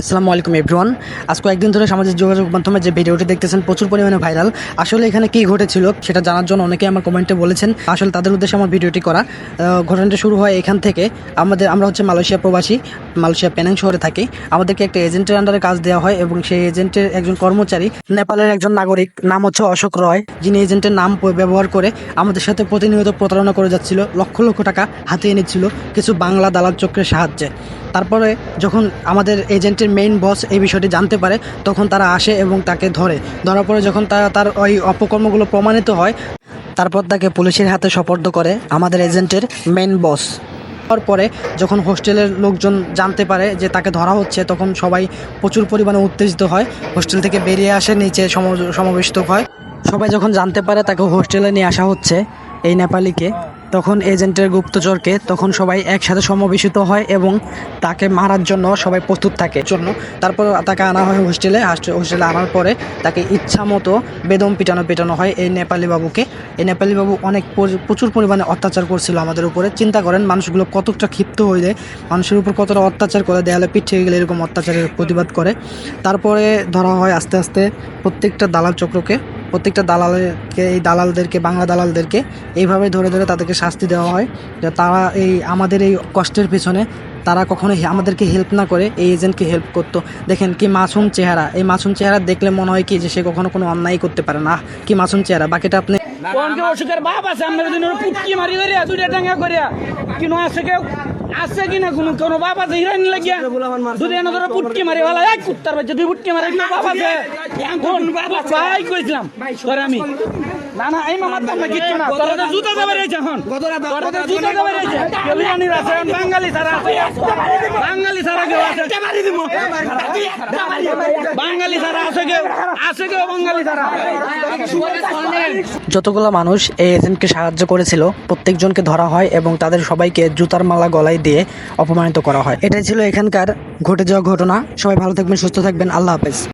আসসালামু আলাইকুম এভরিওয়ান আজ কয়েকদিন ধরে সামাজিক যোগাযোগ মাধ্যমে যে ভিডিওটি দেখতেছেন প্রচুর পরিমাণে ভাইরাল আসলে এখানে কী ঘটেছিল সেটা জানার জন্য অনেকে আমার কমেন্টে বলেছেন। আসলে তাদের উদ্দেশ্যে আমার ভিডিওটি করা। ঘটনাটা শুরু হয় এখান থেকে। আমাদের, আমরা হচ্ছে মালয়েশিয়া প্রবাসী। মালয়েশিয়া পেনাং শহরে থাকি। আমাদেরকে একটা এজেন্টের আন্ডারে কাজ দেওয়া হয় এবং সেই এজেন্টের একজন কর্মচারী নেপালের একজন নাগরিক, নাম হচ্ছে অশোক রয়। যিনি এজেন্টের নাম ব্যবহার করে আমাদের সাথে প্রতিনিয়ত প্রতারণা করে যাচ্ছিল, লক্ষ লক্ষ টাকা হাতিয়ে নিচ্ছিল কিছু বাংলা দালাল চক্রের সাহায্যে। তারপরে যখন আমাদের এজেন্টের মেইন বস এই বিষয়টি জানতে পারে, তখন তারা আসে এবং তাকে ধরে। ধরার পরে যখন তারা তার ওই অপকর্মগুলো প্রমাণিত হয়, তারপর তাকে পুলিশের হাতে সোপর্দ করে আমাদের এজেন্টের মেইন বস পরে যখন হোস্টেলের লোকজন জানতে পারে যে তাকে ধরা হচ্ছে, তখন সবাই প্রচুর পরিমাণে উত্তেজিত হয়। হোস্টেল থেকে বেরিয়ে আসে, নিচে সম- সমাবেশিত হয়। সবাই যখন জানতে পারে তাকে হোস্টেলে নিয়ে আসা হচ্ছে, এই নেপালিকে তখন এজেন্টের গুপ্তচরকে তখন সবাই একসাথে সমাবেশিত হয় এবং তাকে মারার জন্য সবাই প্রস্তুত থাকে। জন্য তারপর তাকে আনা হয় হোস্টেলে হাস্ট- হোস্টেলে আনার পরে তাকে ইচ্ছা মতো বেদম পিটানো পেটানো হয় এই নেপালি বাবুকে। এই নেপালি বাবু অনেক প্রচুর পরিমাণে অত্যাচার করছিল আমাদের উপরে। চিন্তা করেন, মানুষগুলো কতটা ক্ষিপ্ত হইলে, মানুষের উপর কতটা অত্যাচার করে, দেয়ালে পিঠ গেলে এরকম অত্যাচারের প্রতিবাদ করে। তারপরে ধরা হয় আস্তে আস্তে প্রত্যেকটা দালাল চক্রকে প্রত্যেকটা দালালকে, এই দালালদেরকে, বাংলা দালালদেরকে এইভাবে ধরে ধরে তাদেরকে শাস্তি দেওয়া হয়, যে তারা এই আমাদের এই কষ্টের পিছনে তারা কখনো আমাদেরকে হেল্প না করে, এই এজেন্টকে হেল্প করতো। দেখেন কি মাসুম চেহারা, এই মাসুম চেহারা দেখলে মনে হয় কি যে সে কখনো কোনো অন্যায় করতে পারে না। কি মাসুম চেহারা, বাকিটা আপনি অসুখের বাপ আছে, আমরা যদি মারি দুইটা টাঙ্গা করিয়া কিন্তু আছে কেউ? আছে কিনা কোনো? কোনো বাপ আছে? হিরানি লাগিয়া? দুই এনে ধরে পুটকি মারি ভালো এক কুত্তার বাচ্চা দুই পুটকি মারি কোনো বাপ আছে? কোন ভাই কইছিলাম তোর আমি। না না এই মামার দাম না কিচ্ছু না। তোরা জুতা দেবে রয়েছে এখন। তোরা জুতা দেবে রয়েছে। হিরানির আছে বাঙালি সারা আছে। বাঙালি সারা কেউ আছে। বাঙালি সারা আছে কেউ? আছে কেউ? বাঙালি সারা যতগুলো মানুষ এই এজেন্টকে সাহায্য করেছিল, প্রত্যেকজনকে ধরা হয় এবং তাদের সবাইকে জুতার মালা গলায় দিয়ে অপমানিত করা হয়। এটাই ছিল এখানকার ঘটে যাওয়া ঘটনা। সবাই ভালো থাকবেন, সুস্থ থাকবেন। আল্লাহ হাফেজ।